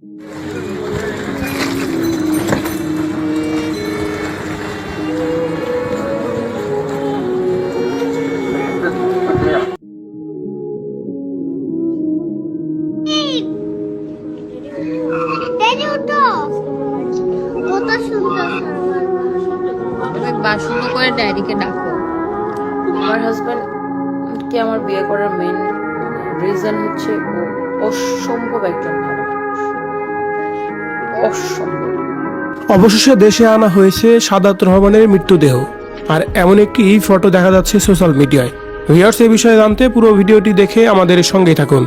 টেনে উঠো কত সুন্দর তুমি বাসন করে ড্যাডিকে ডাকো। আমার হাজব্যান্ড কে আমার বিয়ে করার মেন রিজন হচ্ছে অসম্ভব একজন ভালো। অবশেষে দেশে আনা হয়েছে সাদাত রহমানের মৃত্যুদেহ আর এমন একটি ফটো দেখা যাচ্ছে সোশ্যাল মিডিয়ায়। ভিউয়ার্স এই বিষয়ে জানতে পুরো ভিডিওটি দেখে আমাদের সঙ্গেই থাকুন।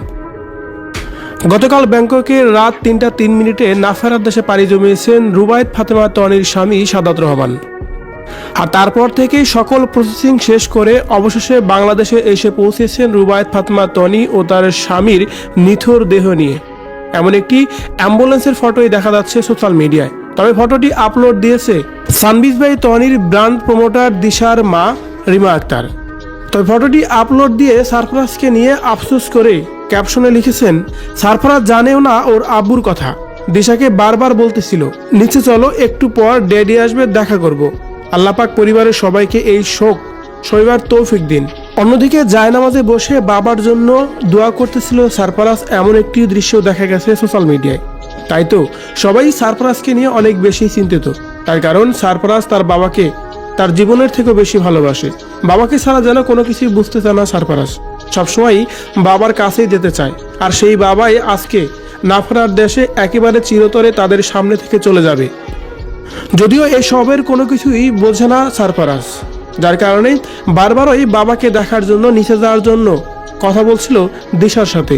গতকাল ব্যাংককে রাত তিনটা তিন মিনিটে না ফেরার দেশে পাড়ি জমিয়েছেন রুবায়ত ফাতেমা তনির স্বামী সাদাত রহমান। আর তারপর থেকেই সকল প্রসেসিং শেষ করে অবশেষে বাংলাদেশে এসে পৌঁছেছেন রুবায়েত ফাতেমা তনি ও তার স্বামীর নিথর দেহ নিয়ে। এমন একটি অ্যাম্বুলেন্সের ফটোই দেখা যাচ্ছে সোশ্যাল মিডিয়ায়। তবে ফটোটি আপলোড দিয়েছে সানবিজ ভাই তনির ব্র্যান্ড প্রমোটার দিশার মা রিমা আক্তার। তবে ফটোটি আপলোড দিয়ে সারফরাজকে নিয়ে আফসোস করে ক্যাপশনে লিখেছেন, সারফরাজ জানেও না ওর আব্বুর কথা। দিশাকে বারবার বলতেছিল, নিচে চলো, একটু পর ড্যাডি আসবে, দেখা করব। আল্লাপাক পরিবারের সবাইকে এই শোক, শৈবার তৌফিক দিন। অন্যদিকে জায়নামাজে বসে বাবার জন্য দোয়া করতেছিল সারফরাজ এমন একটি দৃশ্য দেখা গেছে সোশ্যাল মিডিয়ায়। তাই তো, সবাই সারফরাজকে নিয়ে অনেক বেশি চিন্তিত। তার কারণ সারফরাজ তার বাবাকে তার জীবনের থেকেও বেশি ভালোবাসে। বাবাকে ছাড়া যেন কোনো কিছুই বুঝতে চায় না সারফরাজ। সবসময়ই বাবার কাছেই যেতে চায়। আর সেই বাবাই আজকে নাফরার দেশে একেবারে চিরতরে তাদের সামনে থেকে চলে যাবে। যদিও এসবের কোনো কিছুই বোঝে না সারফরাজ। যার কারণে বারবারই বাবাকে দেখার জন্য নিচে যাওয়ার জন্য কথা বলছিল দিশার সাথে।